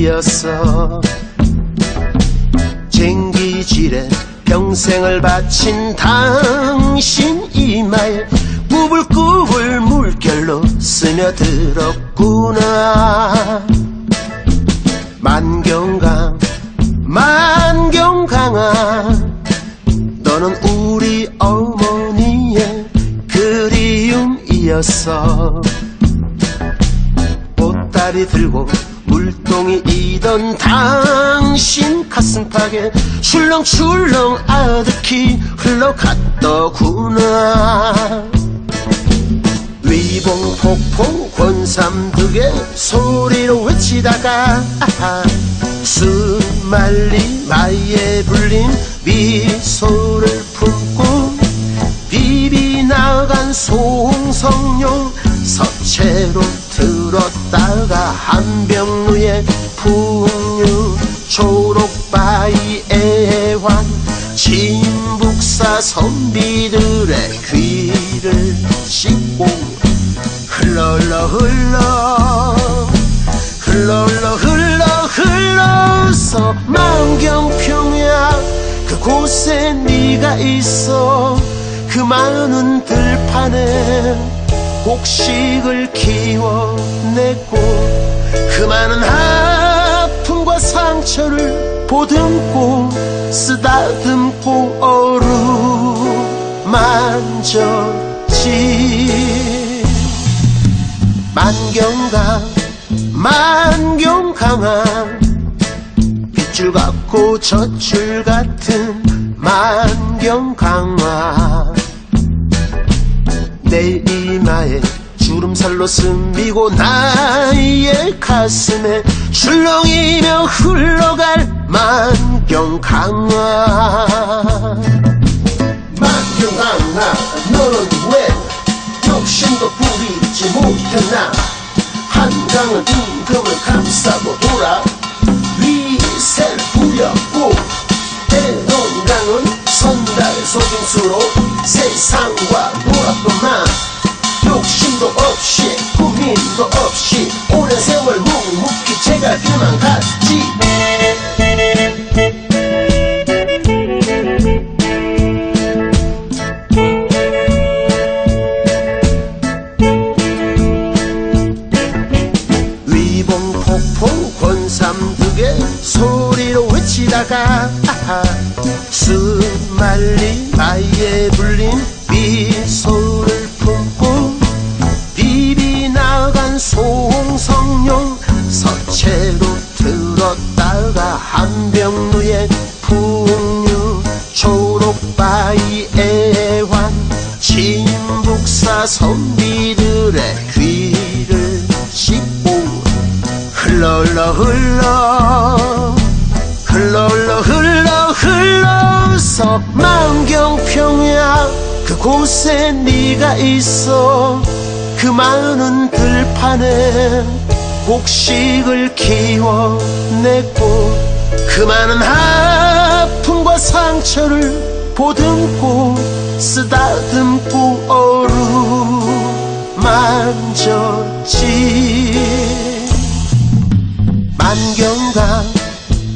이었어. 쟁기질에 평생을 바친 당신 이마에 꾸불꾸불 물결로 스며들었구나. 만경강 만경강아 너는 우리 어머니의 그리움이었어. 보따리 들고 물동이 이던 당신 가슴팍에 출렁출렁 아득히 흘러갔더구나. 위봉 폭포 권삼두개 소리로 외치다가 아하, 수말리 마에 불린 미소를 품고 비비 나간 송성룡 서체로 들었다가 한병 진북사 선비들의 귀를 씻고 흘러 흘러 흘러 흘러 흘러 흘러 흘러서 만경평야 그곳에 네가 있어 그 많은 들판에 곡식을 키워냈고 그 많은 아픔과 상처를 보듬고 쓰다듬고 어루만졌지. 만경강 만경강한 빗줄 같고 젖줄 같은 만경강화. 내 이마에 주름살로 스미고 나의 가슴에 출렁이며 흘러갈 만경강화. 만경강화 너는 왜 욕심도 부리지 못했나? 한강은 임금을 감싸고 돌아 위세를 부렸고 대동강은 선달의 소중수로 세상과 없이 고민도 없이 오랜 세월 묵묵히 제가 그만 갔지. 위봉 폭포 권삼두개 소리로 외치다가 아하 수말리 마에 불린 선비들의 귀를 씻고 흘러 흘러 흘러 흘러 흘러 흘러 흘러서 만경평야 그곳에 네가 있어. 그 많은 들판에 곡식을 키워냈고 그 많은 아픔과 상처를 보듬고 쓰다듬고 어루만졌지. 만경강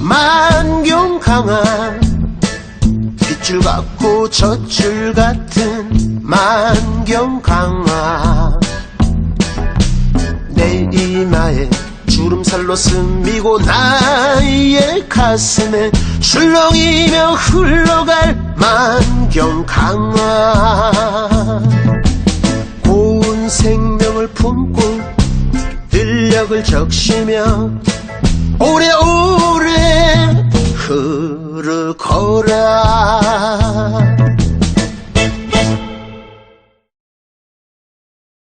만경강한 빗줄 같고 젖줄 같은 만경강화 내 이마에 주름살로 스미고 나의 가슴에 출렁이며 흘러갈 만경 강화. 고운 생명을 품고 들력을 적시며 오래오래